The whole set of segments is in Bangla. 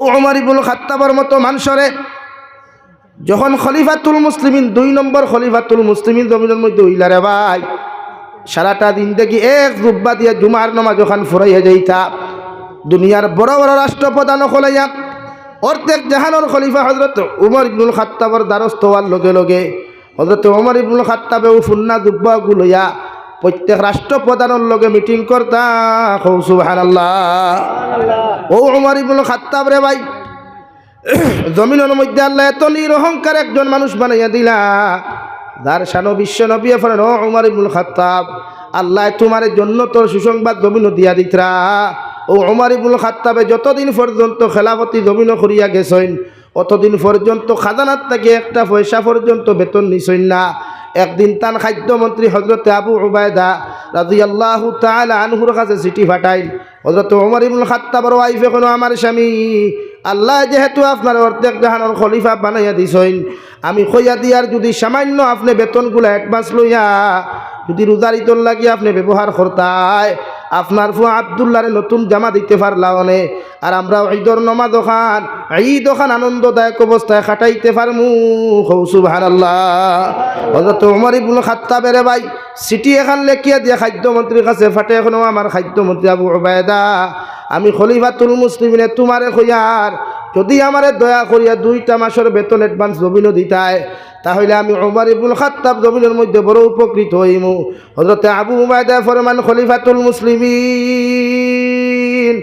ওমর ইবুল খাত্তাবর মতো মানুষরে, যখন খলিফাতুল মুসলিমিন, দুই নম্বর খলিফাতুল মুসলিমিন জমিনের মধ্যে উইলারে ভাই, সারাটা দিন দেখি এক জুব্বা দিয়ে জুমার নমাজ ওখান ফুরাইয়া যাইতা। দুনিয়ার বড় বড় রাষ্ট্রপ্রধান হলাইয়া অর্ধেক জাহানোর খলিফা হজরত উমর ইবনুল খাত্তাবর দ্বারস্থ হওয়ার লগে লগে হজরত উমর ইবনুল খাত্তাবেও ফুন্না জুব্বা গুলইয়া প্রত্যেক রাষ্ট্রপ্রধানের লগে মিটিং করতা। হৌ সুবহানাল্লাহ। ও উমর ইবনুল খাত্তাব রে ভাই, জমিনের মধ্যে আল্লাহ এত নিরহংকার একজন মানুষ বানাইয়া দিলা। যার শানো বিশ্ব নবী ফেলেন ও উমর ইবনুল খাত্তাব, আল্লাহ তোমার জন্য তোর সুসংবাদ জমিন দিয়া দিতরা। ও উমর ইবনুল খাত্তাবে যতদিন পর্যন্ত খেলাপতি জমিন করিয়া গেছেন, অতদিন পর্যন্ত খাজানার থেকে একটা পয়সা পর্যন্ত বেতন নিছেন না। একদিন তান খাদ্যমন্ত্রী হজরত আবু উবায়দা রাজি আল্লাহ আনহুর কাছে চিঠি ফাটাইল হজরত ওমর ইবুল খাত্তাবর ওয়াইফ এখনও আমার স্বামী। আল্লাহ যেহেতু আপনার অর্ধেক জাহানোর খলিফা বানাইয়া দিছেন, আমি খইয়া দিয়ার যদি সামান্য আপনি বেতনগুলো অ্যাডভান্স লইয়া যদি রোজারিতর লাগিয়ে আপনি ব্যবহার করতায় আপনার ফু আবদুল্লারে নতুন জামা দিতে পারলা আর আমরা ঈদর নমাজ ওখান ঈদ ওখান আনন্দদায়ক অবস্থায় খাটাইতে পারমু। হৌসু ভান আল্লাহ ইবুল খাত্তাবেরে ভাই সিটি এখান লেখিয়া দিয়ে খাদ্যমন্ত্রীর কাছে ফাটে এখনও আমার খাদ্যমন্ত্রী আবু ওবায়দা আমি খলিফা খলিফাতুল মুসলিমিনে তোমারে খইয়ার যদি আমারে দয়া করিয়া দুইটা মাসের বেতন অ্যাডভান্স জমিন দিতায়, তাহলে আমি ওমর ইবুল খাত্তাব জমিনের মধ্যে বড় উপকৃত হইমু। হজরতে আবু উবায়দা ফরমান খলিফাতুল মুসলিমিন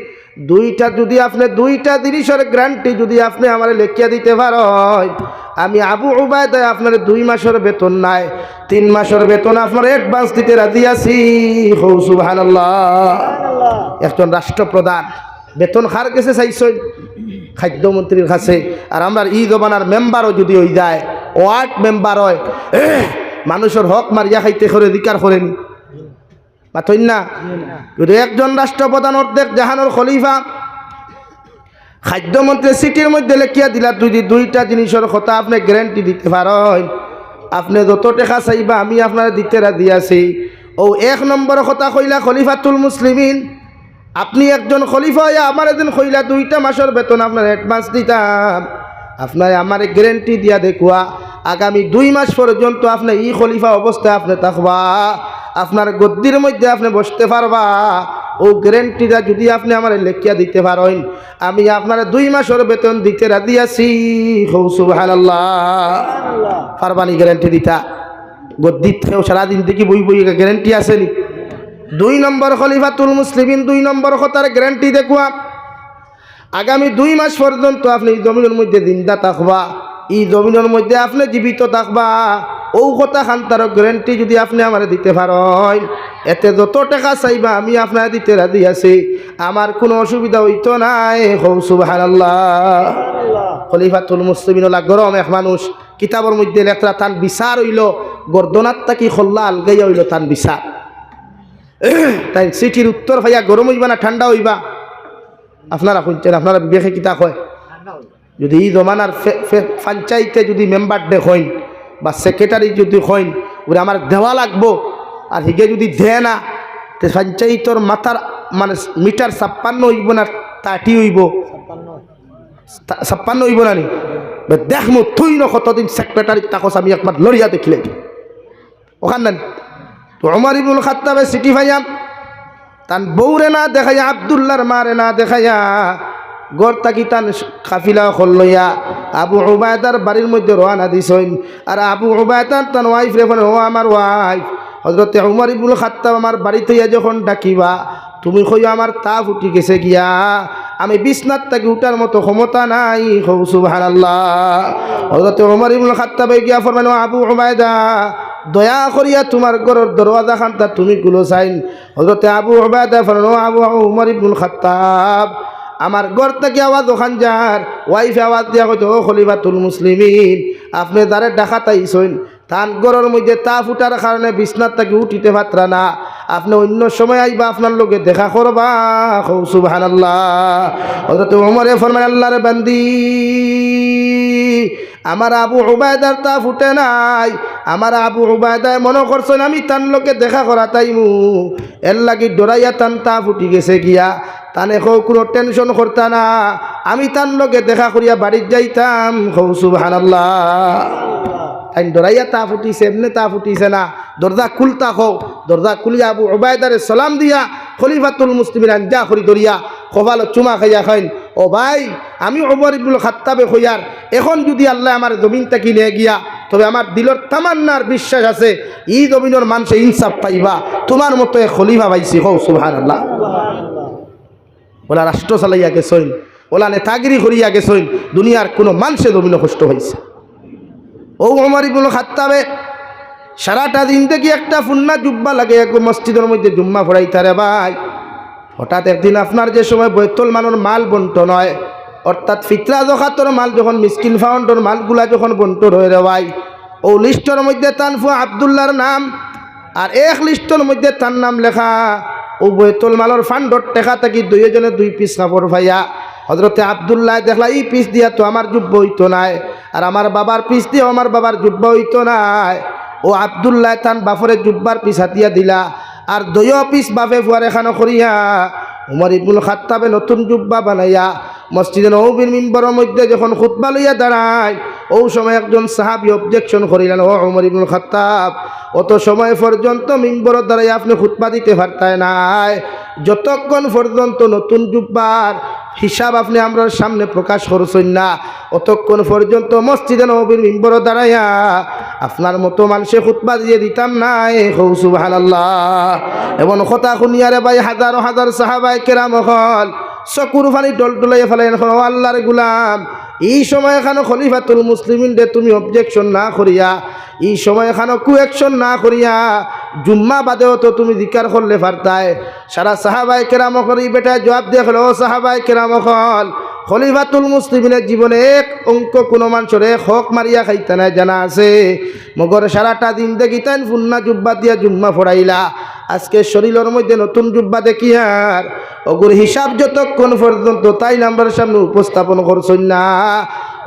দুইটা যদি আপনি, দুইটা জিনিসের গ্যারান্টি যদি আপনি আমার লেখিয়া দিতে পারেন, আমি আবু উবায়দায় আপনার দুই মাসের বেতন নাই, তিন মাসের বেতন আপনার অ্যাডভান্স দিতে রাজি আছি। হৌ, সুবহানাল্লাহ। একজন রাষ্ট্রপ্রধান, বেতন খার কাছে চাইছই খাদ্যমন্ত্রীর কাছে। আর আমরা ই জমানার মেম্বারও যদি হয়ে যায়, ওয়ার্ড মেম্বার হয় মানুষের হক মারিয়া খাইতে করে, অধিকার করেন। পাথই না। একজন রাষ্ট্রপ্রধান অর্ধেক জাহানোর খলিফা, খাদ্যমন্ত্রী সিটির মধ্যে লেখিয়া দিলা, যদি দুইটা জিনিসের কথা আপনি গ্যারেন্টি দিতে পারেন, আপনি যত টাকা চাইবা, আমি আপনার দিতে রাজি আছি। ও এক নম্বর কথা কইলা, খলিফাতুল মুসলিমিন, আপনি একজন খলিফা হইয়া আমার এদিন কইলা দুইটা মাসের বেতন আপনার অ্যাডভান্স দিতাম। আপনার আমার গ্যারেন্টি দিয়া দেখুয়া, আগামী দুই মাস পর্যন্ত আপনি ই খলিফা অবস্থায় আপনি থাকবা। আপনার গদ্দির মধ্যে আপনি বসতে পারবা। ও গ্যারেন্টিটা যদি আপনি আমার লেখিয়া দিতে পারেন, আমি আপনার দুই মাসের বেতন দিতে রাজি আছি। পারবানি গ্যারেন্টি দিতা। গদ্দির থেকেও সারাদিন দেখি বই বই গ্যারেন্টি আসেনি দুই নম্বর খলিফাতুল মুসলিমিন, দুই নম্বর কথার গ্যারেন্টি দেখুয়া। আগামী দুই মাস পর্যন্ত আপনি জমিনের মধ্যে জিন্দা থাকবা। এই জমিনের মধ্যে আপনি জীবিত থাকবা। ও কথা খান তার গ্যারেন্টি যদি আপনি আমার দিতে পারেন। এতে যত টাকা চাইবা আমি আপনার দিতে রাজি আছি। আমার কোনো অসুবিধা হইতো নাই। হৌ সুবহানাল্লাহ। খলিফাতুল মুসলিমিন ওলা গরম এক মানুষ। কিতাবের মধ্যে লেখরা তান বিচার হইল। গর্দনাত তাকি খোল্লা আলগাইয়া হইল তান বিচার। তাই সিটির উত্তর ভাইয়া গরম হইবা না ঠান্ডা হইবা? আপনারা শুনছেন, আপনারা বিবেকে কিতা কয় যদি এই জমানার পঞ্চায়েতে যদি মেম্বার দে হইন বা সেক্রেটারি যদি হইন, ওরা আমার দেওয়া লাগবো। আর হিগে যদি দে না, তে পঞ্চায়েতর মাথার মানে মিটার ছাপ্পান্ন হইব না, তাটি হইব। ছাপ্পান্ন হইব না নি? দেখমু থুই ন কতদিন সেক্রেটারি তাকস আমি একবার লড়িয়া দেখিলে ওখান না তো অমর ইবুল খাত্তাবে সিটি ভাইয়া তান বউরে না দেখাইয়া আবদুল্লার মারে না দেখাইয়া গড় তাকি তান কাফিলা লইয়া। আবু উবায়দার বাড়ির মধ্যে রওনা দিছইন আর আবু উবায়দার তান ওয়াইফ রে বলে, ও আমার ওয়াইফ হজরতে উমর ইবুল খাত্তাব আমার বাড়িতে ইয়া যখন ডাকিবা, তুমি কইও আমার তা ফুটি গেছে গিয়া। আমি বিছনাত তাকে উঠার মতো ক্ষমতা নাই। হৌ সুবহানাল্লাহ। হজরতে উমর ইবুল খাত্তাবে গিয়া ফরমান আবু উবায়দা, দয়া করিয়া তোমার ঘরের দরওয়াজা খানটা তুমি গুলো চাইন হজরতে আবু ওবায়দা ফরনো আবু উমর ইবনুল খাত্তাব আমার ঘর থেকে আওয়াজ ওখান যার ওয়াইফ আওয়াজ কইতো, ও খলিফাতুল মুসলিমিন, আপনি যারে ডাকা তাইছেন। তান ঘরের মধ্যে তা ফুটার কারণে বিছনার থেকে উঠিতে পাত্রা না। আপনি অন্য সময় আইবা, আপনার লোকে দেখা করবা। হৌ সুবহানাল্লাহ। হজরতে ওমরে ফরমান আল্লাহর বান্দি, আমার আবু উবায়দার তা ফুটে নাই। আমার আবু উবায়দায় মনে করছেন আমি তার লোকে দেখা করা তাইমু। এর লাগি ডরাইয়া তান তা ফুটি গেছে গিয়া। তানে হও কোনো টেনশন করতা না। আমি তার লগে দেখা করিয়া বাড়ির যাইতাম। হৌ সুবহানাল্লাহ। তাই ডরাইয়া তা ফুটিছে, এমনি তা ফুটিছে না। দরজা খুলতা হও। দরজা খুলিয়া আবু ওবায়দারে সালাম দিয়া খলিফাতুল মুসলিমিন আঞ্জা করি দরিয়া কপাল চুমা খাইয়া খাইন, ও ভাই, আমি ওমর ইবুল খাত্তাবে হইয়ার। এখন যদি আল্লাহ আমার জমিন তাকি নিয়ে গিয়া, তবে আমার দিলর তামান্নার বিশ্বাস আছে। ই জমিনের মানুষে ইনসাফ পাইবা। তোমার মতো খলিফা পাইছি। হও সুহান আল্লাহ ওলা রাষ্ট্র চালাইয়া গেছইন ওলা নেতাগিরি করিয়া গেছইন দুনিয়ার কোনো মানুষে জমিন কষ্ট হয়েছে ও আমার ইবুল খাত্তাবে, সারাটা দিন থেকে একটা ফুন্না জুব্বা লাগে, এক মসজিদের মধ্যে জুম্মা ফোড়াইতারে ভাই। হঠাৎ একদিন আপনার যে সময় বৈতল মানোর মাল বন্টন হয়, অর্থাৎ ফিতরা জখাতর মাল যখন, মিসকিন ফাউন্ডর মালগুলা যখন বন্টন হয়ে রে ভাই ও লিস্টর মধ্যে তানফু আবদুল্লার নাম, আর এক লিস্টর মধ্যে তার নাম লেখা ও বৈতল মালর ফান্ডর টেকা থাকি দুইজনে দুই পিস কাপড় ভাইয়া। হজরতে আবদুল্লাহ দেখলা, এই পিস দিয়া তো আমার যুব্য হইতো নাই। আর আমার বাবার পিস দিয়ে আমার বাবার যুব্য হইতো নাই। ও আবদুল্লাহ তান বাফরে জুব্বার পিস হাতিয়া দিলা। আর দয় পিস বাপে ফুয়ারে খানো করিয়া, উমর ইবুল খাত্তাবে নতুন জুব্বা বানাইয়া মসজিদে নৌবিন মিম্বরের মধ্যে যখন খুতবা লইয়া দাঁড়ায় ও সময় একজন সাহাবি অবজেকশন করিলেন, ও উমর ইবনুল খাত্তাব, অত সময় পর্যন্ত মিম্বরের দ্বারাই আপনি খুতবা দিতে পারতায় নাই। যতক্ষণ পর্যন্ত নতুন জুব্বার হিসাব আপনি আমরা সামনে প্রকাশ করছেন না, অতক্ষণ পর্যন্ত মসজিদে নবীর মিম্বর দাঁড়াইয়া আপনার মতো মানুষে খুতবা দিয়ে দিতাম নাই। হৌ সুবহানাল্লাহ। এবং কথা শুনিয়ারে ভাই, হাজার হাজার সাহাবাই কেরাম হল। চকুর ফানি ডল ডলাই ফেলে আল্লাহর গুলাম, এই সময় এখানো খলিফাতুল মুসলিমিন দে, তুমি অবজেকশন না করিয়া, এই সময় এখানো কু অ্যাকশন না করিয়া, জুম্মা বাদেও তো তুমি দিকার করলে পারতায় সারা সাহাবাই কেরাম করি বেটা জবাব দিয়ে ও সাহাবাই কেরাম হল খলিফাতুল মুসলিমিনের জীবনে এক অঙ্ক কোনো মানুষের হক মারিয়া খাইতে না জানা আছে। মগর সারাটা দিন দেখি তাই ফুন্না জুব্বা দিয়া জুম্মা ফড়াইলা। আজকে শরীরের মধ্যে নতুন জুব্বা দেখি আর। অগুর হিসাব যতক্ষণ পর্যন্ত তাই নাম্বার সামনে উপস্থাপন করছেন না।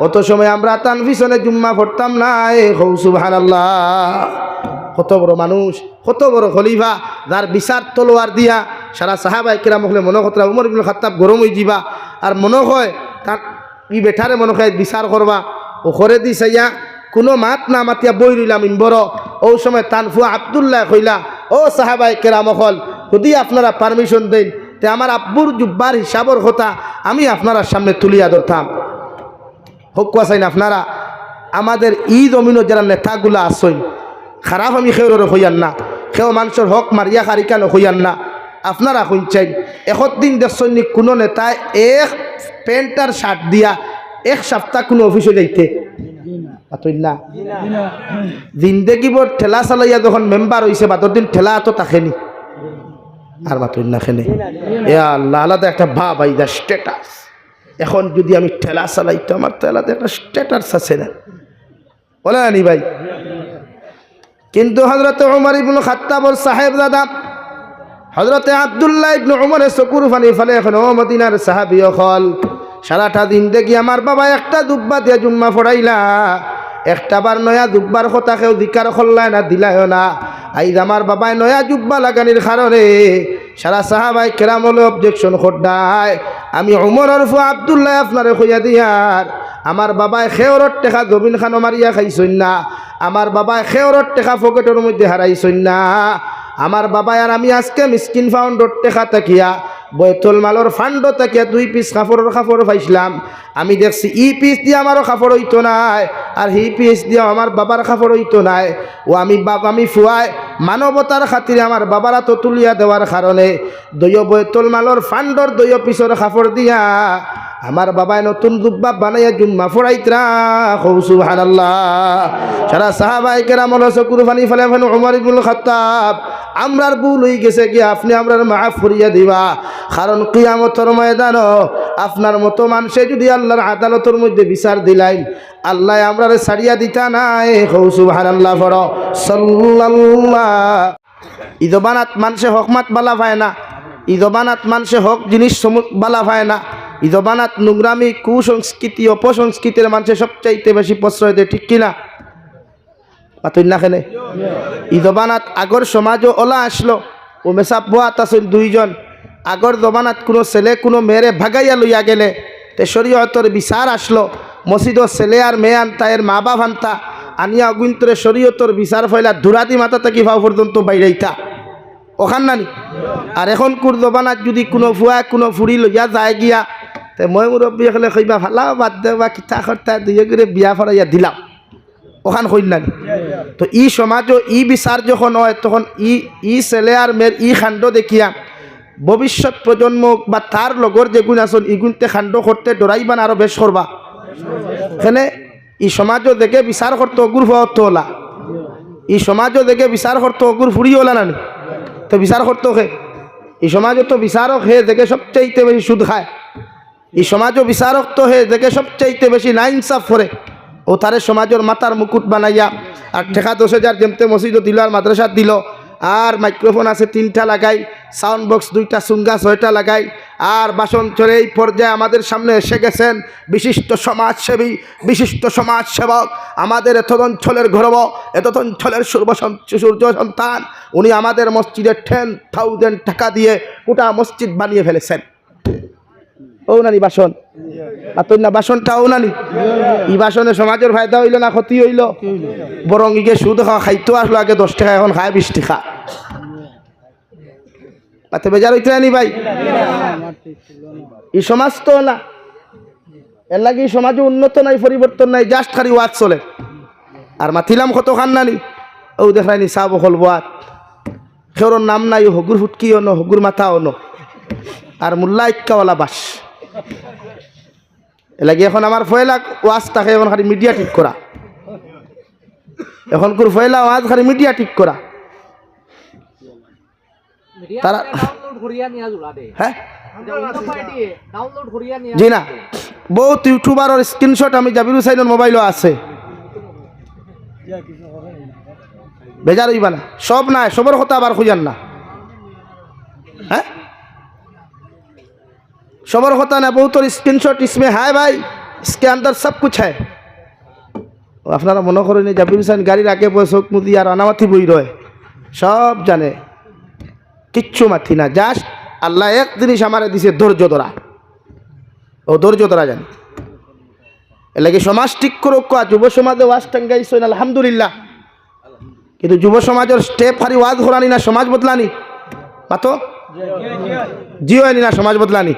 অত সময় আমরা তান পিছনে জুম্মা পড়তাম না, এ হৌ সুবহান কত বড় মানুষ, কত বড় খলিফা, যার বিচার তলোয়ার দিয়া সারা সাহাবাই কিরাম হলে মনে কথা উমর ইবুল খাত্তাব গরম হয়ে যাবা আর মনে হয় তার ই বেঠারে মনে হয় বিচার করবা। ও করে দি চাইয়া কোনো মাত না মাতিয়া বই রইলাম ইম্বর। ও সময় তানফুয়া আবদুল্লাহ কইলা ও সাহাবাই কেরাম হল যদি আপনারা পারমিশন দেন, তে আমার আব্বুর জুব্বার হিসাবর কথা আমি আপনারা সামনে তুলিয়া ধরতাম। হোক চাইন আপনারা, আমাদের ই জমিনও যারা নেতাগুলো আসইন খারাপ আমি খেউরে হইয়ান না সেও মানুষের হক মারিয়া খারিকানো হইয়ান না, আপনারা শুনছেন এখন দিন নি কোনো নেতায় এক প্যান্ট আর শার্ট দিয়া এক সপ্তাহ কোনো অফিসে যাইতে। না জিন্দেগিবর ঠেলা চালাইয়া যখন মেম্বার হয়েছে বাদর দিন ঠেলা তো তাকেনি আর না খেনে এ আল্লাহ আলাদা একটা ভাব আইদা স্টেটাস এখন যদি আমি ঠেলা চালাইতো আমার তো আলাদা একটা স্টেটাস আছে না। বলে আনি ভাই। কিন্তু হজরত উমর ইবনু খাত্তাবর সাহেব দাদা হজরতে আবদুল্লাহ ইবনু উমরের চকুর ফানি ফেলে এখন, ও মদিনার সাহাবি হল সারাটা দিন দেখি আমার বাবা একটা দুব্বা দিয়ে জুম্মা ফড়াইলা। একটা বার নয়া দুব্বার কথা কেউ দিকার খল্লায় না দিলায় না। আইজ আমার বাবাই নয়া জুব্বা লাগানির কারণে সারা সাহাবাই কেরাম হলে অবজেকশন খোড্ডায়। আমি উমরের ফু আবদুল্লাহ আপনারে খুঁজা দিয়ার, আমার বাবাই খেওরর টেকা জমিন খানো মারিয়া খাইছই না, আমার বাবাই খেওরর টেকা পকেটের মধ্যে হারাইছই না। আমার বাবাই আর আমি আজকে মিসকিন ফাউন্ডর টেকা তাকিয়া বৈতল মালর ফান্ড তাকিয়া দুই পিস কাপড়ের কাপড় পাইছিলাম। আমি দেখছি ই পিস দিয়ে আমারও কাপড় হইতো নাই আর হি পিস দিয়ে আমার বাবার কাপড় হইতো নাই। ও আমি বাপ আমি ফুয়াই মানবতার খাতিরে আমার বাবারা তো তুলিয়া দেওয়ার কারণে দৈয় বৈতল মালর ফান্ডর দৈয় পিসর কাপড় দিয়া আমার বাবাই নতুন দুব্বা বানাইয়া জুম্মা ফোড়াইতরা হৌসু হানাল্লাহ সারা সাহাবাই কেরাম হলো চকুর ফানি ফেলে ফেলে উমর ইবুল খাত্তাব আমরার ভুল হয়ে গেছে কি আপনি আমরার মা করিয়া দিবা। কারণ কিয়ামতর ময়দান আপনার মতো মানুষে যদি আল্লাহর আদালতের মধ্যে বিচার দিলাইন, আল্লাহ আমরার সারিয়া দিতা নাই। হৌসু হানাল্লাহ ফর সাল্লাল্লাহ। ঈদবানাত মানুষে হকমাত বালা পায় না। ঈদবানাত মানুষে হক জিনিস বালা পায় না। ঈদবানাত নোংরামি কুসংস্কৃতি, অপসংস্কৃতির মানুষের সবচাইতে বেশি প্রশ্রয় দেয়, ঠিক কিনা? পাতুই না খেলে ঈদবানাত আগর সমাজও ওলা আসলো। ও মেসাব বোয়াত আসল দুইজন। আগর জমানাত কোনো ছেলে, কোনো মেয়েরে ভাগাইয়া লইয়া গেলে তে শরীয়তর বিচার আসলো। মসজিদর ছেলে আর মেয়ে আনতা এর মা বাপ আনতা। আনিয়া অগুন্তরে শরীয়তর বিচার ফয়লা ধুরাতি মাথা থাকি ভাও পর্যন্ত বাইরাইতা ওখান নানি? আর এখন কুর জবানাত যদি কোনো ফুয়া কোনো ফুরি লইয়া যায় গিয়া, তে মই মুরব্বী এখানে কইবা ভালা বাদ দে বা কিতা কর্তা দুয়ে করে বিয়া ফরাইয়া দিলাম। ওখান কইন নানি? তো ই সমাজও, ই বিচার যখন হয়, তখন ই ই ছেলে আর মেয়ের ই খাণ্ড দেখিয়া। ভবিষ্যৎ প্রজন্ম বা তার লগর যেগুণ আছেন ইগুণতে খাণ্ড করতে ডরাইবান আরও বেশ করবা এখানে ই সমাজও দেখে বিচার করতে অগুর হওয়া ওলা ই সমাজও দেখে বিচার করতে অগুর ফুরি ওলা নানি। তো বিচার করতো হে ই সমাজও তো বিচারক হে দেখে সবচাইতে বেশি সুদ খায়। এই সমাজও বিচারক তো হে দেখে সবচাইতে বেশি না ইনসাফ করে ও তারে সমাজের মাথার মুকুট বানাইয়া আর ঠেকা দশ হাজার যেমতে মসজিদ দিল আর মাদ্রাসাত দিল। আর মাইক্রোফোন আছে তিনটা লাগাই সাউন্ড বক্স দুইটা, সুঙ্গা ছয়টা লাগাই। আর বাসন চলে এই পর্যায়ে আমাদের সামনে এসে গেছেন বিশিষ্ট সমাজসেবী, বিশিষ্ট সমাজসেবক, আমাদের এত অঞ্চলের গর্ব এত অঞ্চলের সূর্য সন্তান। উনি আমাদের মসজিদে টেন থাউজেন্ড টাকা দিয়ে গোটা মসজিদ বানিয়ে ফেলেছেন। ও নানি, বাসন। আতই না বাসনটা ও নানি। ই বাসনে সমাজের ফায়দা হইল না, ক্ষতি হইল। বরং ইকে সুদ খাওয়া খাইতো আসলো আগে দশ টাকা, এখন খায় বিশ টাকা। তাতে বেজার হইতে নানি ভাই। এই সমাজ তো না। এর লাগে সমাজে উন্নত নাই, পরিবর্তন নাই জাস্ট খালি ওয়াজ চলে। আর মাতিলাম কত খান নানি? ও দেখায়নি চা বখল বাত সেওর নাম নাই, হগুর ফুটকি অন হগুর মাথা অন আর মোল্লা ইক্কাওয়ালা বাস। এলাকি এখন আমার ফয়লা ওয়াজ থাকে এখন খালি মিডিয়া ঠিক করা। এখন কোর ফয়লা ওয়াজ খালি মিডিয়া ঠিক করা। তারা নিয়া হ্যাঁ? জি না। বহুত ইউটিউবারের স্ক্রিনশট আমি জাবির হুসাইনের মোবাইলও আছে। বেজার হইবা না। সব নাই সবর কথা আবার খুঁজান না। হ্যাঁ? शोबर होता না बहुत স্ক্রিনশট ইসমে इसमें ভাই भाई इसके সব सब कुछ है আপনারা মনে করেন জাবির হুসেন গাড়ির আগে চোখ মুদি আর আনামাথি বই রয়। সব জানে। কিচ্ছু মাথি না জাস্ট আল্লাহ এক জিনিস আমার দিছে, ধৈর্য ধরা। ও, ধৈর্য ধরা জানি। এলাকি সমাজ ঠিক করুক যুব সমাজে ওয়াজ টাঙ্গাইছেন আলহামদুলিল্লাহ। কিন্তু যুব সমাজের স্টেপ হারি ওয়াজ ঘোরানি না, সমাজ বদলানি। মাতো? জিও আনি না, সমাজ বদলানি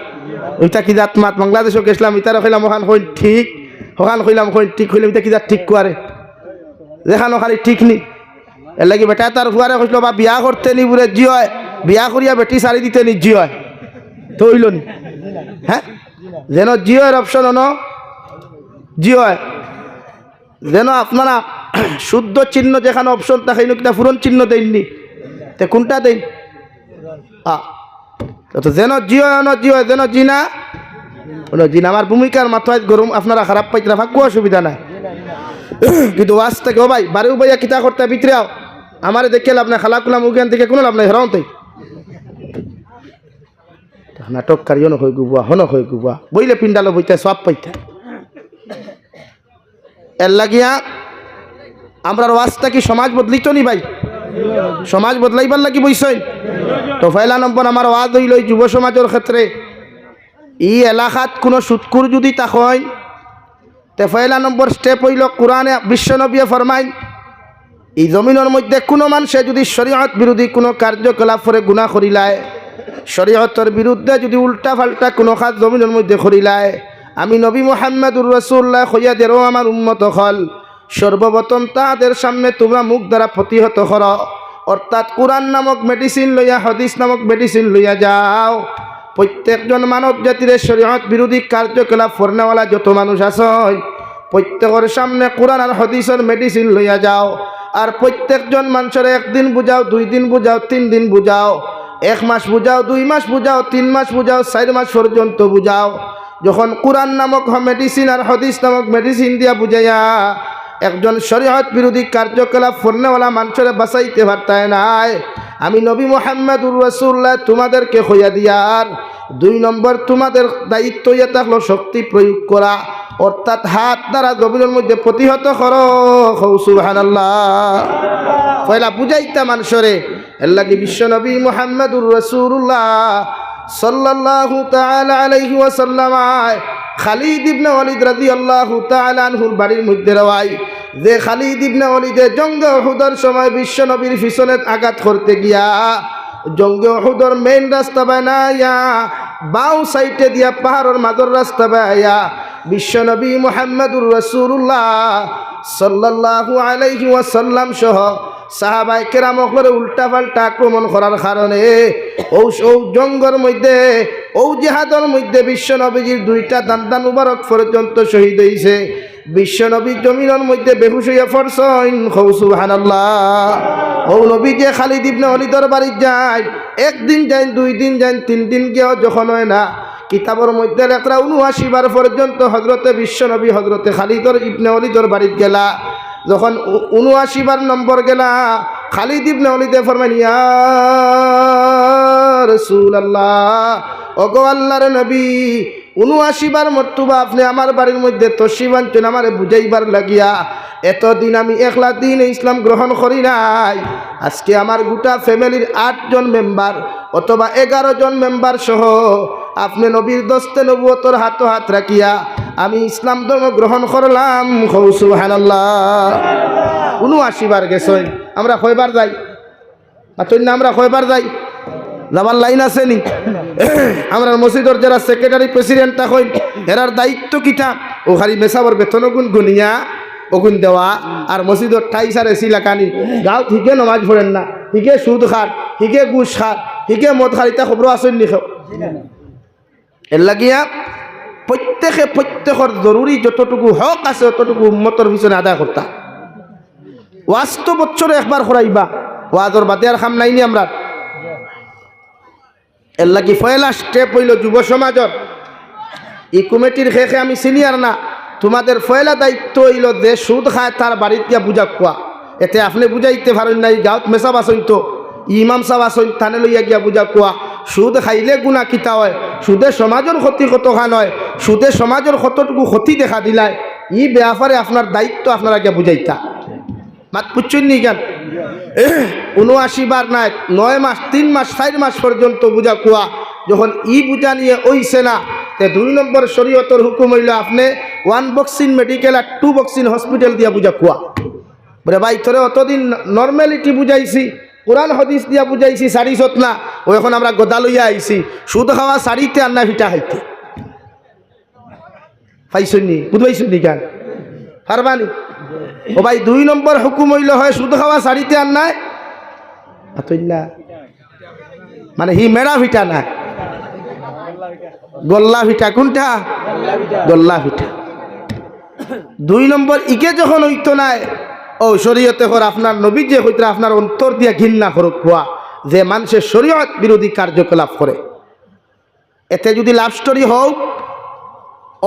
ওইটা কি জাত মাত? বাংলাদেশও গেছিলাম ইতারও কইলাম ওখান কইন ঠিক। ওখান কইলাম কইন ঠিক কইলাম ইটা কি জাত ঠিক কুয়ারে দেখানো খালি ঠিক নি। এর লাগি বেটা তার ফুয়ারে কইছিল বা বিয়া করতে নি বুড়ে জি হয় বিয়া করিয়া বেটি সারি দিতে নি জি হয় তো হইল নি হ্যাঁ যেন জিওর অপশন অন জি হয় যেন আপনারা শুদ্ধ চিহ্ন যেখানে অপশন থাকে কিনা ফুরন চিহ্ন দেননি তে কোনটা দেন আ যেন জিও ন জিও যেন জিনা আমার ভূমিকার মাথায় গরম, আপনারা খারাপ পাইতে ভাগ্য অসুবিধা নাই। কিন্তু ওয়াজ থেকে, ও ভাই বাড়িও ভাইয়া কিতা করতে ভিতরেও আমারে দেখে লাভ নাই, খালা কুলাম, উগান থেকে কোনো লাভ নাই, হেরাও তাই নাটককারীও নয় গুবুয়া হন হয়ে গুবুয়া বইলে পিন্ডালো বইতে সব পাইতে। এর লাগিয়া আমরা ওয়াজটা কি সমাজ বদলিত নি ভাই? সমাজ বদলাইবার লাগি বইসই তো পয়লা নম্বর আমার ওয়াজ হইল যুব সমাজের ক্ষেত্রে, ই এলাকাত কোনো সুৎকুর যদি তা হয়, তে পয়লা নম্বর স্টেপ হইল কোরআনে বিশ্বনবীয়ে ফরমাইন এই জমিনের মধ্যে কোনো মানুষে যদি শরীয়ত বিরোধী কোনো কার্যকলাপ করে গুণা করিলায় শরীয়তর বিরুদ্ধে যদি উল্টা ফাল্টা কোনো কাজ জমিনের মধ্যে করিলায় আমি নবী মোহাম্মদুর রসুল্লাহ হইয়াদেরও আমার উন্মত হল। সর্বপ্রথম তাদের সামনে তোমরা মুখ দ্বারা প্রতিহত কর। অর্থাৎ কোরআন নামক মেডিসিন লইয়া, হদিস নামক মেডিসিন লইয়া যাও। প্রত্যেকজন মানব জাতির শরীয়ত বিরোধী কার্যকলাপ ফরনেওয়ালা যত মানুষ আছে, প্রত্যেকের সামনে কোরআন আর হদিসের মেডিসিন লইয়া যাও। আর প্রত্যেকজন মানুষের একদিন বুঝাও, দুই দিন বুঝাও, তিন দিন বুঝাও, এক মাস বুঝাও, দুই মাস বুঝাও, তিন মাস বুঝাও, চার মাস পর্যন্ত বুঝাও। যখন কোরআন নামক মেডিসিন আর হদিস নামক মেডিসিন দিয়া বুঝাইয়া একজন শরীয়ত বিরোধী কার্যকলাপ ফোরনেওয়ালা মানুষের বাঁচাইতে পারতায় নাই। আমি নবী মোহাম্মদুর রসুল্লাহ তোমাদেরকে হইয়া দিয়ার। দুই নম্বর, তোমাদের দায়িত্ব ইয়ে থাকল শক্তি প্রয়োগ করা। অর্থাৎ হাত দ্বারা জমিনের মধ্যে প্রতিহত করো। পয়লা বুঝাইতা মানুষরে, এর লাগি বিশ্বনবী মোহাম্মদুর রসুল্লাহ সাল্লাল্লাহু তাআলা আলাইহি খালিদ ইবনে ওয়ালিদ রাদিয়াল্লাহু তাআলা আনহুর বাড়ির মধ্যে রওয়াই যে খালিদ ইবনে ওয়ালিদে জঙ্গে উহুদের সময় বিশ্ব নবীর পিছনে আঘাত করতে গিয়া, জঙ্গে উহুদের মেইন রাস্তা বানাইয়া, বাউ সাইডে দিয়া পাহাড়ের মাদর রাস্তা বানাইয়া, বিশ্ব নবী মুহাম্মদুর রাসূলুল্লাহ সাল্লাল্লাহু আলাইহি ওয়াসাল্লাম সহ সাহাবাই কেরামকলে উল্টা পাল্টা আক্রমণ করার কারণে ও ও জঙ্গর মধ্যে ও জেহাদর মধ্যে বিশ্ব নবীজির দুইটা দান্দান মুবারক পর্যন্ত শহীদ হয়েছে বিশ্ব নবী জমিনের মধ্যে বেহুশ ফরসইন খৌসু হানাল্লাহ ও নবী যে খালিদ ইবনে অলিদর বাড়ি যায়, একদিন যাই দুই দিন যাই তিন দিন গিয়েও যখন হয় না, কিতাবর মধ্যে লেখরা উনআশি বার পর্যন্ত হজরতে বিশ্ব নবী হজরতে খালিদর ইবনে অলিদর বাড়িত গেলা। যখন উনআশি বার নম্বর গেলা, খালিদ ইবনে অলিদে ফরমান ইয়া রসুল আল্লাহ ওগো আল্লাহর নবী উনআশি বার মর্তুবা আপনি আমার বাড়ির মধ্যে তসি বাঞ্চন আমারে বুঝাইবার লাগিয়া। এতদিন আমি একলা দিন ইসলাম গ্রহণ করি নাই। আজকে আমার গোটা ফ্যামিলির আটজন মেম্বার অথবা এগারো জন মেম্বার সহ আপনি নবীর দস্তে নবুয়তর হাত হাত রাখিয়া আমি ইসলাম ধর্ম গ্রহণ করলাম। খৌসু হানাল্লাহ উনআশি বার গেছই আমরা কয়বার যাই? আতই না, আমরা কয়বার যাই? যাবার লাইন আছে নি? আমরা মসজিদর যারা সেক্রেটারি প্রেসিডেন্ট তখন এরার দায়িত্ব কিটা? ও খালি মেসাবর বেতন গুণ গুনিয়া, ওগুন দেওয়া। আর মসজিদর ঠাইসার এসি লাকানি গাঁও ঠিকে নমাজ পড়েন না, ঠিকে সুদ খার, ঠিকে গুস খার, ঠিকে মদ খার, ইতা খবর আসেন নি এর লাগিয়া প্রত্যেকে প্রত্যেকের জরুরি যতটুকু হক আছে, ততটুকু উম্মতর পিছনে আদায় করতা ওয়াজ তো বছরে একবার করাইবা ওয়াজর বাদে আর খাম নাইনি আমরা এর লাগি পয়লা স্টেপ হইল যুব সমাজর এই কমিটির শেষে আমি সিনিয়র না, তোমাদের পয়লা দায়িত্ব হইল যে সুদ খায় তার বাড়িত গিয়া বুঝা কোয়া এতে আপনি বুঝাইতে পারেন নাই, গাঁৱত মেসাব আসইন তো ইমাম সাহ আসইন থানে লইয়া গিয়া বুঝা কোয়া সুদ খাইলে গুণা কিতা হয়? সুদে সমাজের ক্ষতি কতখান হয়? সুদে সমাজের কতটুকু ক্ষতি দেখা দিলায়। ই ব্যাপারে আপনার দায়িত্ব আপনারা গিয়া বুঝাইতা মাত পুচ্ছুন নি কেন উনআশি বার নাই, নয় মাস, তিন মাস, চার মাস পর্যন্ত বুঝা কুয়া। যখন ই বুঝা নিয়ে ওইছে না, তে দুই নম্বর শরীয়তর হুকুম হইল আপনি ওয়ান বক্সিং মেডিকেল আর টু বক্সিং হসপিটাল দিয়া বুঝা কুয়া। বলে, ভাই, তোরে অতদিন নর্মালিটি বুঝাইছি, কোরআন হদিস দিয়া বুঝাইছি, শাড়ি সত না, ও এখন আমরা গদা লইয়া আইছি, সুদ খাওয়া শাড়িতে আর না ভিটা খাইতে। পাইছনি বুঝবাইছনি কেন? পারবানি ও ভাই, দুই নম্বর হুকুম হইল হয়, সুদ খাওয়া শাড়িতে আর নাই। আতইল্লা। মানে হি মেরা ভিটা না। গল্লা ভিটা, কোনটা? গল্লা ভিটা। দুই নম্বর, ইকে যখন হইতো নাই, ও শরীয়তে হর আপনার নবী যে হইতে আপনার অন্তর দিয়া ঘৃণা করুক হওয়া যে মানুষের শরীয়ত বিরোধী কার্যকলাপ করে। এতে যদি লাভ স্টোরি হোক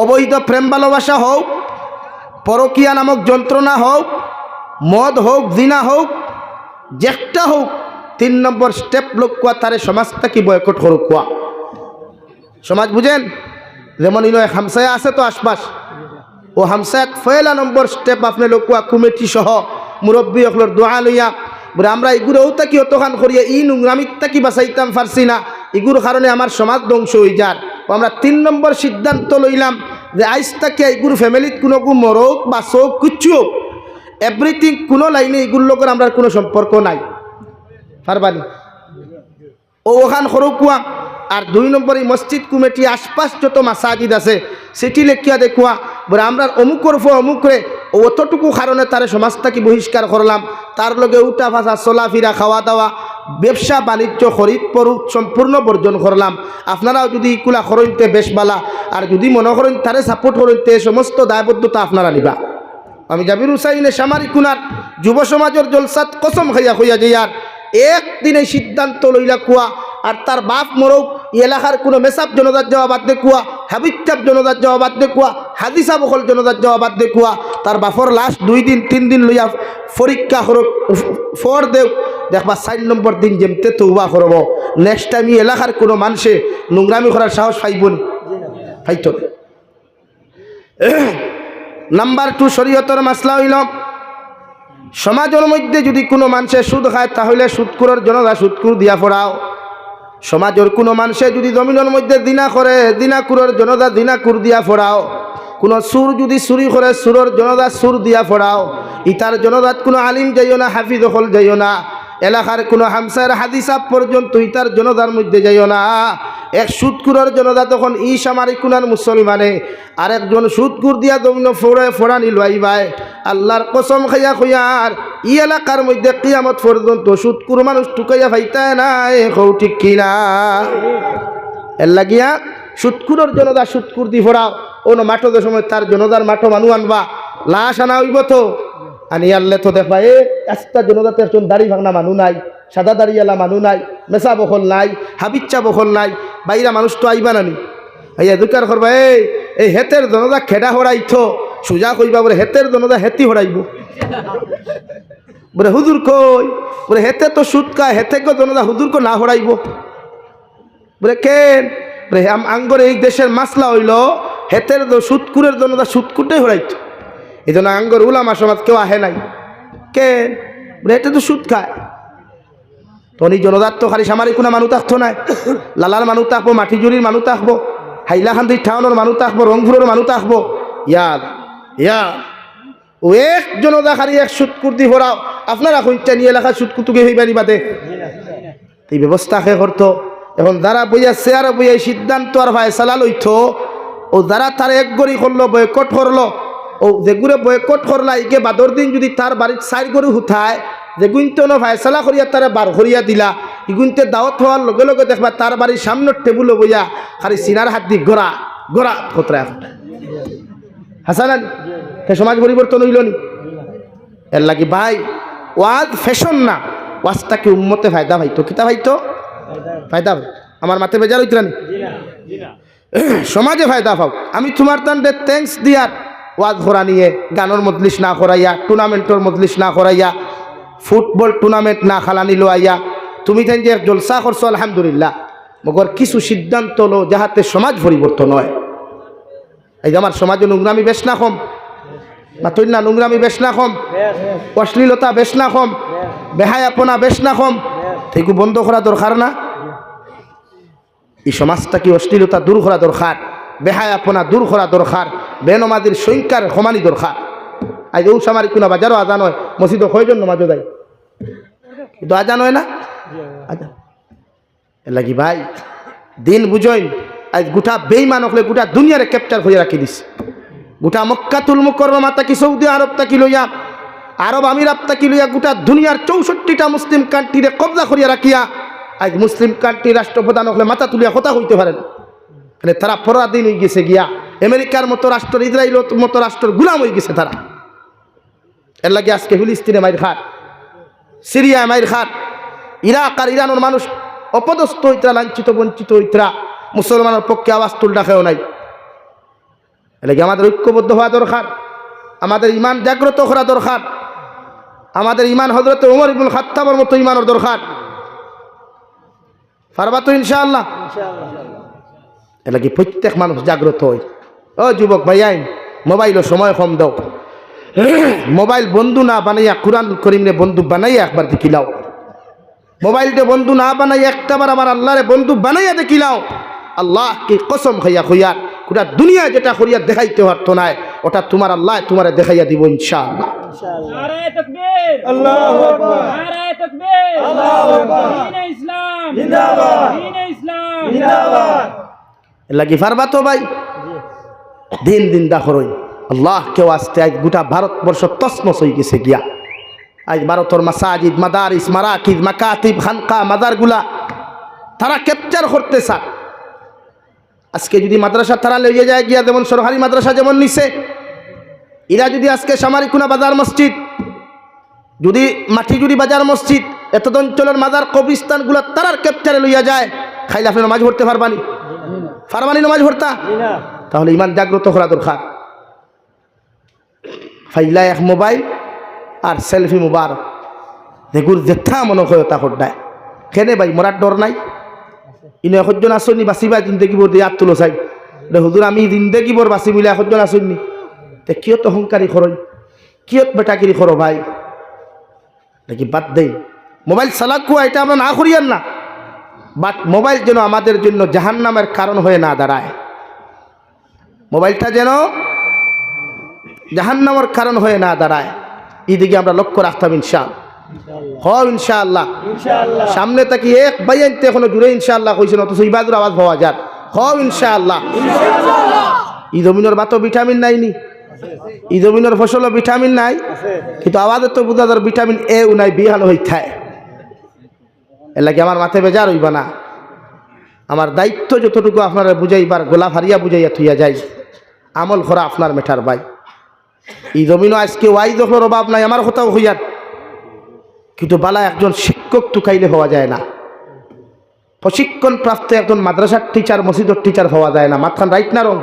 অবৈধ প্রেম ভালোবাসা হোক পরকিয়া নামক যন্ত্রণা হোক মদ হোক জিনা হোক যেটা হোক তিন নম্বর স্টেপ লোক কোয়া তারে সমাজটা কি বয়কট করুক কোয়া সমাজ বুঝেন যেমন ইনো এক হামসায়া আছে তো আশপাশ। ও হামসায়াত ফয়লা নম্বর স্টেপ আপনি লোক কোয়া কমিটি সহ মুরব্বী অকলর দোয়া লইয়া। বলে আমরা এগুলোও তাকি অতখান করিয়া, ই নোংরামিত তাকি বাঁচাইতাম পারছি না। এগুলোর কারণে আমার সমাজ ধ্বংস হয়ে যার ও আমরা তিন নম্বর সিদ্ধান্ত লইলাম। যে আইস তাকে এগুর ফ্যামিলিত কোনো মরক বা চোখ কিচ্ছু হোক এভরিথিং কোনো লাইনে এগুলোর লোকের আমরা কোনো সম্পর্ক নাই। পারবানি ও ওখান সরু কুয়া আর দুই নম্বর এই মসজিদ কমিটি আশপাশ যত মাসাজিদ আছে সেটি লেখিয়া দেখুয়া বলে আমরা অমুকর ফো অমুকরে অতটুকু কারণে তারে সমাজটাকে বহিষ্কার করলাম তার লগে উঠা ফাঁসা চলাফিরা খাওয়া দাওয়া ব্যবসা, বাণিজ্য, খরিদ পরুক সম্পূর্ণ বর্জন করলাম। আপনারাও যদি ইকুলা খরইতে বেশ বালা আর যদি মনে করেন তারে সাপোর্ট করিতে সমস্ত দায়বদ্ধতা আপনারা নিবা। আমি জাবির হুসাইনে সামারি কুনার যুব সমাজের জলসাত কসম খাইয়া হইয়া যাইয়ার একদিনে সিদ্ধান্ত লইলা কুয়া, আর তার বাপ মরক এলাকার কোনো মেসাব জনতার যাওয়া বাদ দেখুয়া হাবিচাপ জনতার যাওয়া বাদ দেখুয়া হাদিসা বকল জনতার যাওয়া বাদ দেখুয়া তার বাপর লাস্ট দুই দিন, তিন দিন লইয়া পরীক্ষা করক ফর দেও দেখবা চার নম্বর দিন যেমতে তৌবা করব। নেক্সট টাইম ই এলাকার কোনো মানুষে নোংরামি করার সাহস পাইব পাইত। নাম্বার টু শরীয়তর মাসলা হইল, সমাজের মধ্যে যদি কোনো মানুষের সুদ খায়, তাহলে সুদকুরের জনতা সুদকুর দিয়া পড়াও। সমাজের কোনো মানুষে যদি জমিনের মধ্যে দিনা করে, দিনাকুরের জনতা দিনাকুর দিয়া ফোড়াও কোনো সুর যদি চুরি করে, সুরের জনতা সুর দিয়া ফোড়াও ইতার জনতাত কোনো আলিম যাইও না, হাফিজ হল যাইও না। এলাকার কোনো হামসার হাদিসাব পর্যন্ত ইতার জনতার মধ্যে যাইও না। এক সুদকুরের জনতা তখন ই সামারি কুনার মুসলমানে আর একজন সুদকুর দিয়া দমিন ফোড়ে ফোড়া নিল ভাই আল্লাহর কসম খাইয়া খুইয়ার ই এলাকার মধ্যে কিয়ামত পর্যন্ত সুদকুর মানুষ টুকাইয়া ফাইতায় না কৌ ঠিক কিনা এর লাগিয়া সুৎকুরের জনতা সুৎকুর দি ফোড়াও। অন্য মাঠো সময় তার জনতার মাঠো মানুষ আনবা। লাশ আনা হইব তো। আনি আনলে তো দেখবা, এ একটা জনতাতে একজন দাড়ি ভাঙনা মানুষ নাই, সাদা দাড়িয়ালা মানুষ নাই মেসা বখল নাই হাবিচ্চা বখল নাই, বাইরা মানুষ তো আইবা নানি। এই এদুকার করবা এই এই হেতের জনতা খেডা হরাইছ সোজা কইবা বলে হেতের জনতা হেতি হরাইব। বলে হুজুর কই, বলে হেতে তো সুদ খায় হেতে কো জনতা হুজুর কো না হরাইব। বলে কেন? আঙ্গর এই দেশের মাসলা হইল, হেতের দ- সুৎকুরের জন্য তা সুৎকুরটাই হরাইত। এই জন্য আঙ্গর উলামা সমাজ কেউ আহে নাই। বলে হেতে তো সুদ খায়। তখন এই জনতার তো খালি সামারি কোনো মানুষ থাকতো নাই। লালার মানুষ থাকব মাটিজুরির মানুষ থাকব হাইলাকান্দি টাউনের মানুষ থাকব রংপুরের মানুষ থাকব ইয়ার ইয়ার ও এক জনতা খালি এক সুৎকুর দি ভরাও আপনারা কইটা নিয়ে এলাকা সুৎকুতুকে হইবানি বাদে। এই ব্যবস্থা কে করতো? এখন যারা বইয়া চেয়ারে বইয়া সিদ্ধান্ত আর ভাই সালা লইত, ও যারা তার এক গড়ি করল, বয়কট করল ও যেগুলো বয়কট করলা ইকে বাদর দিন যদি তার বাড়ির চার গরু হুথায় যেগুনতে ন ভাইসালা করিয়া তারে বার করিয়া দিলা ইগুনতে দাওয়াত হওয়ার লগে লগে দেখবা তার বাড়ির সামনের টেবুল বইয়া খালি সিনার হাত দি গড়া গড়া খতরা এখন হাসান সে সমাজ পরিবর্তন হইল নি? এর লাগি ভাই ওয়াজ ফ্যাশন না ওয়াজটা কি উম্মতে ফায়দা ভাইতো কিতা ভাইতো ফায়দা ভাই আমার মাথে বেজার হইত না? সমাজে ফায়দা পাও আমি তোমার তান্ডে থ্যাংকস দিয়ার ওয়াজ করা নিয়ে গানের মজলিস না করাইয়া, টুর্নামেন্টের মজলিস না করাইয়া, ফুটবল টুর্নামেন্ট না খালানি লোয়াইয়া তুমি তাই যে জলসা করছ, আলহামদুলিল্লাহ। মগর কিছু সিদ্ধান্ত লো যাহাতে সমাজ পরিবর্তন হয়। এই যে আমার সমাজে নোংরামি বেশ না কম মাতই না নোংরামি বেশ না কম, অশ্লীলতা বেশ না কম, বেহায়াপনা বেশ না কম এইগু বন্ধ করা দরকার না? এই সমাজটা কি অশ্লীলতা দূর করা দরকার? বেহায়াপনা দূর করা দরকার বেনমাদির সংখ্যার সমানি দরকার। আজ ও সামারি কোনো বাজারও আজান হয়, মসজিদ কয়জন নমাজও দেয় কিন্তু আজান হয় না? আজান। লাগি ভাই, দিন বুঝইন আজ গোটা বেইমান হলে গোটা দুনিয়ারে ক্যাপচার হয়ে রাখি দিছে। গোটা মক্কাতুল মুকররমা তাকি সৌদি আরব তাকি লইয়া, আরব আমিরাত তাকি লইয়া গোটা দুনিয়ার চৌষট্টিটা মুসলিম কান্ট্রিরে কবজা করিয়া রাখিয়া, আজ মুসলিম কান্ট্রি রাষ্ট্রপ্রধান হলে মাথা তুলিয়া কথা হইতে পারেন। মানে তারা পরাধীন হয়ে গেছে গিয়া। আমেরিকার মতো রাষ্ট্র ইসরায়েল মতো রাষ্ট্রের গুলাম হয়ে গেছে তারা। এর লাগে আজকে ফিলিস্তিনে মাইর খাট, সিরিয়ায় মাইর খাট, ইরাক আর ইরানের মানুষ অপদস্থ হইতরা, লাঞ্ছিত, বঞ্চিত হইতরা। মুসলমানের পক্ষে আওয়াজ তুল ডাকেও নাই। এলাকি আমাদের ঐক্যবদ্ধ হওয়া দরকার। আমাদের ইমান জাগ্রত করা দরকার। আমাদের ইমান হজরত উমর ইবুল খাত্তাবর মতো ইমানের দরকার। পারবা তো ইনশাআল্লাহ। এলাকি প্রত্যেক মানুষ জাগ্রত হই ও যুবক ভাই আইন মোবাইলও সময় কম দাও। মোবাইল বন্ধু না বানাইয়া কোরআন করিমরে বন্ধু বানাইয়া একবার দেখিলাও মোবাইলটা বন্ধু না বানাই একটাবার আমার আল্লাহরে বন্ধু বানাইয়া দেখিলাও আল্লাহ কি কসম খাইয়া খুইয়া গোটা দুনিয়া যেটা করিয়া দেখাইতে পারতো না ওটা তোমার আল্লাহ তোমারে দেখাইয়া দিব ইনশাআল্লাহ। ইসলাম। লাগি পারবা তো ভাই? দিন দিন দাখরই আল্লাহ কেউ আসতে আজ গোটা ভারতবর্ষ তসমস হয়ে গেছে গিয়া। আজ ভারতের মাসাজিদ, মাদারিস মারাকিদ মাকাতিব, খানকা, মাদারগুলা, তারা ক্যাপচার করতে চায় আজকে যদি মাদ্রাসা তারা লইয়ে যায় গিয়া, যেমন সরকারি মাদ্রাসা যেমন নিছে, এরা যদি আজকে সামারিকুনা বাজার মসজিদ, যদি মাটিজুড়ি বাজার মসজিদ এত অঞ্চলের মাজার কবরিস্তানগুলো তারার ক্যাপচারে লইয়া যায়, খাইলে আপনি নমাজ পড়তে পারবানি। পারবানি নমাজ পড়তা তাহলে ইমান জাগ্রত করা দরকার। ফাইলা এক মোবাইল আর সেলফি মোবারক। যেগুর জেঠা মনে হয় তা সদায় কেনে ভাই মরার ডর নাই? ইনে এসজন আসনি বাচিবা জিন্দগীবোৰ দি ইয়াত তোলো চাই। হুজুর আমি জিন্দগীবোৰ বাচি মিলে এসজন আসনি তে কিয়ত অহংকাৰী খৰই কিয়ত বেটাকিরি খৰ ভাই? দেখি বাদ দেই। মোবাইল চালাক এটা আমরা না করিয়ান না। বাট মোবাইল যেন আমাদের জন্য জাহান্নামের কারণ হয়ে না দাঁড়ায়। মোবাইলটা যেন জাহান্নামের কারণ হয়ে না দাঁড়ায়। এদিকে আমরা লক্ষ্য রাখতাম ইনশাল হ ইনশাআল্লাহ। সামনে তাকি এক বাই আনতে এখনও জুড়ে ইনশাআল্লাহ কইছেন অথচ ইবাদুর আওয়াজ পাওয়া যান হ ইনশাআল্লাহ। ইদমিনের বাতো ভিটামিন নাই নি ইদমিনের ফসলও ভিটামিন নাই। কিন্তু আওয়াজের তো বুঝা যার ভিটামিন এ ও নাই বিহান হই থায় এর লাগে আমার মাথায় বেজার হইবা না। আমার দায়িত্ব যতটুকু আপনারা বুঝাইবার, গোলাপ হারিয়া বুঝাইয়া থুইয়া যাই আমল করা আপনার মেঠার ভাই। এই জমিনও আজকে ওয়াই দখলের অভাব নাই, আমার কোথাও হইয়ার। কিন্তু বালা একজন শিক্ষক টুকাইলে হওয়া যায় না। প্রশিক্ষণ প্রাপ্ত একজন মাদ্রাসার টিচার মসজিদের টিচার হওয়া যায় না। মাথান রাইট না রং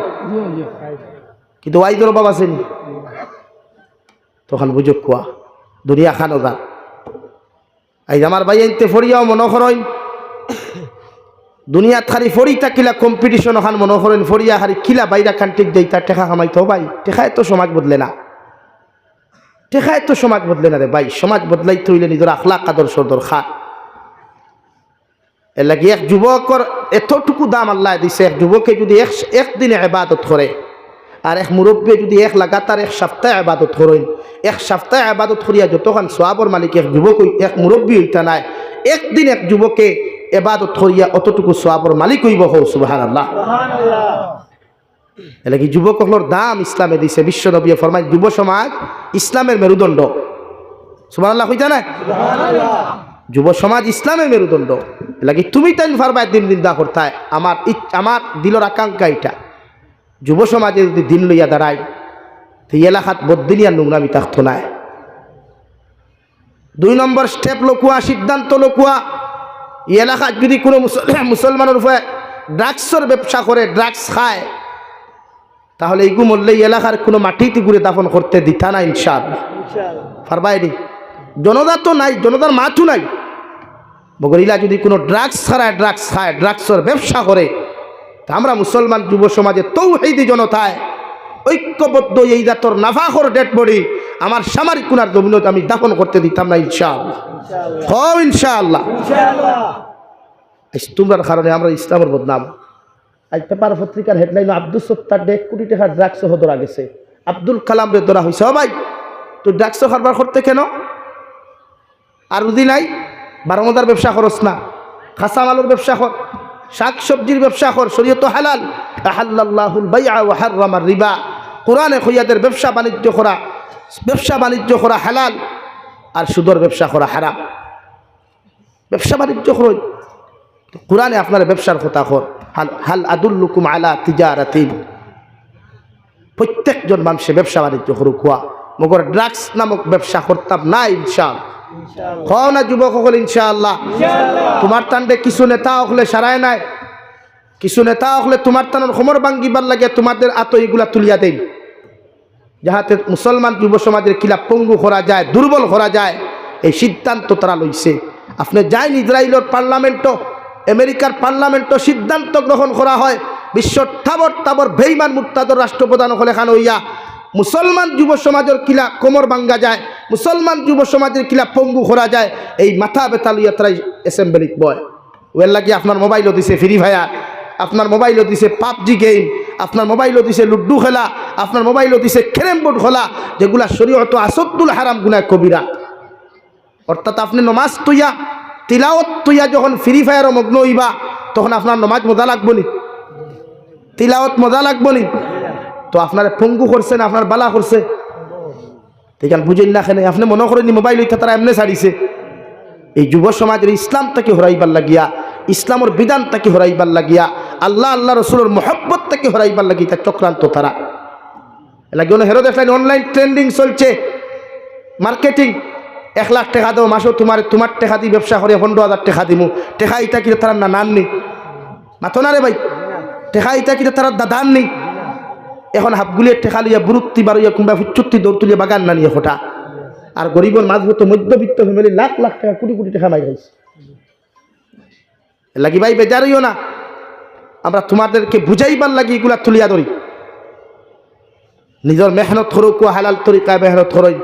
কিন্তু ওয়াইদের অভাব আসেনি তখন বুঝুক কোয়া, দুনিয়া খানো দা এই আমার ভাই আনতে ফরিয়াও মনে করেন। দুনিয়া থারি ফরি থাকিলা কম্পিটিশন ওখান মনে করেন ফরিয়া হারি কিলা বাইরা কান্ট্রিক দেই, তার টেকা কামাইতো ভাই। টেকায় তো সমাজ বদলে না। টেকায় তো সমাজ বদলে না রে ভাই। সমাজ বদলাই তৈলে নিজের আখলাক আদর্শ দরকার। এর লাগে এক যুবকর এতটুকু দাম আল্লাহ দিছে, এক যুবকে যদি এক একদিনে এবাদত করে আর এক মুরব্বী যদি এক লাগাতার এক সপ্তাহে আবাদত করেন এক সপ্তাহে আবাদত করিয়া যতক্ষণ সোয়াবর মালিক এক যুবক এক মুরব্বী হইতা নাই একদিন এক যুবকে এবাদত করিয়া অতটুকু সোয়াবর মালিক হইব হো সুবাহান আল্লাহ এলে কি যুবকগুলোর দাম ইসলামে দিছে বিশ্ব নবী ফরমাই যুব সমাজ ইসলামের মেরুদণ্ড। সুবাহ আল্লাহ হইতা না যুব সমাজ ইসলামের মেরুদণ্ড। লাগে তুমি তাই ফারবা দিন দিন দা করতায় আমার আমার দিলর আকাঙ্ক্ষা এটা যুব সমাজে যদি দিন লইয়া দাঁড়ায় তো এই এলাকাত বদিনিয়া নোংরামি থাকতো নাই। দুই নম্বর স্টেপ লকুয়া সিদ্ধান্ত লকুয়া। এই এলাকাত যদি কোনো মুসল- মুসলমানের উপরে ড্রাগসর ব্যবসা করে ড্রাগস খায় তাহলে এইগু মরলে এলাকার কোনো মাটিতে ঘুরে দাফন করতে দিতা না ইনশাআল্লাহ। পারবাইনি জনতা তো নাই জনতার মাথু নাই। বগরিলা যদি কোনো ড্রাগস ছাড়ায় ড্রাগস খায় ড্রাগসের ব্যবসা করে আমরা মুসলমান যুব সমাজে তৌহিদি জনতায় ঐক্যবদ্ধ এই জাতর নাফাখর ডেড বডি আমার সামরিক কুনার জমিনত আমি দাফন করতে দিতাম না, ইনশাআল্লাহ। হ ইনশাআল্লাহ। তোমরার কারণে আমরা ইসলামের বদনাম। আজ পেপার পত্রিকার হেডলাইন, আব্দুল সত্তার এক কোটি টাকার ড্রাগস সহ ধরা গেছে। আব্দুল কালাম রে ধরা হয়েছে ভাই তুই ড্রাগস কারবার করতে কেন? আর যদি নাই? বারোমদার ব্যবসা করস না। খাসা মালুর ব্যবসা কর শাক সবজির ব্যবসা কর, শরীয়ত হালাল। আহাল্লাহুল হাররামার রিবা। কোরআনে খৈয়াদের ব্যবসা বাণিজ্য করা, ব্যবসা বাণিজ্য করা হালাল আর সুদর ব্যবসা করা হারাম। ব্যবসা বাণিজ্য করুন কোরআনে আপনার ব্যবসার কথা কর। হাল হাল আদুল্লুকুম আলা তিজারাতিন। প্রত্যেকজন মানুষে ব্যবসা বাণিজ্য করুক হওয়া মগর ড্রাগস নামক ব্যবসা করতাম না ইনশাল হও না যুবক সকল ইনশাআল্লাহ। তোমার টান্ডে কিছু নেতা হলে সারায় নাই। কিছু নেতা হলে তোমার টানোর সমর ভাঙ্গিবার লাগে তোমাদের আত এগুলা তুলিয়া দেই। যাহাতে মুসলমান যুব সমাজের কিলা পঙ্গু করা যায় দুর্বল করা যায় এই সিদ্ধান্ত তারা লইছে। আপনি যাই ইসরায়েলের পার্লামেন্টও আমেরিকার পার্লামেন্টও সিদ্ধান্ত গ্রহণ করা হয়। বিশ্ব তাবর তাবর বেইমান মুক্তাদর রাষ্ট্রপ্রধান হলে খান হইয়া। মুসলমান যুব সমাজের কিলা কোমর ভাঙ্গা যায় মুসলমান যুব সমাজের কিলা পঙ্গু করা যায়, এই মাথা বেতা লইয়া তারাই অ্যাসেম্বলিত বয়। ওয়েল লাগি আপনার মোবাইলও দিছে ফ্রি ফায়ার আপনার মোবাইলও দিছে পাবজি গেম আপনার মোবাইলও দিছে লুড্ডু খেলা, আপনার মোবাইলও দিছে ক্যারেম বোর্ড খেলা, যেগুলা শরীয়ত আসদ্দুল হারাম গুনায় কবিরা। অর্থাৎ আপনি নমাজ তুইয়া তিলাওত তুইয়া যখন ফ্রি ফায়ারও মগ্ন হইবা, তখন আপনার নমাজ মজা লাগবো নি? তিলাওত মজা লাগবো নি? তো আপনার পঙ্গু না আপনার বালা করছে। এখান বুঝেন না খেলে আপনি মনে করেন মোবাইল হইতে তারা এমনি ছাড়িছে। এই যুব সমাজের ইসলামটাকে হরাইবার লাগিয়া, ইসলামের বিধানটাকে হরাইবার লাগিয়া, আল্লাহ আল্লাহ রসুলের মহব্বতটাকে হরাইবার লাগি তার চক্রান্ত তারা। লাগে হেরো দেখলেন অনলাইন ট্রেন্ডিং চলছে মার্কেটিং এক লাখ টাকা দেবো মাসও তোমার তোমার টাকা দিয়ে ব্যবসা করে, পনেরো হাজার টাকা দিমু। টাকা ইটা কিনে তারা না নাননি? মাথো না রে ভাই। টাকা ইটা কিনে তারা দাদান নেই এখন হাফগুলিয়ে ঠেকা লইয়া বুরুত্তি বারুইয়া কিংবা চুক্তি দৌড় তুলিয়া বাগান না নিয়ে ফোটা। আর গরিবের মাঝভূত মধ্যবিত্ত ফ্যামিলি লাখ লাখ টাকা, কোটি কোটি টাকা মাই গেছে লাগি ভাই বেজারইও না। আমরা তোমাদেরকে বুঝাইবার লাগি এগুলা তুলিয়া ধরি। নিজের মেহনত করুক, হালাল তরিকায় মেহনত করই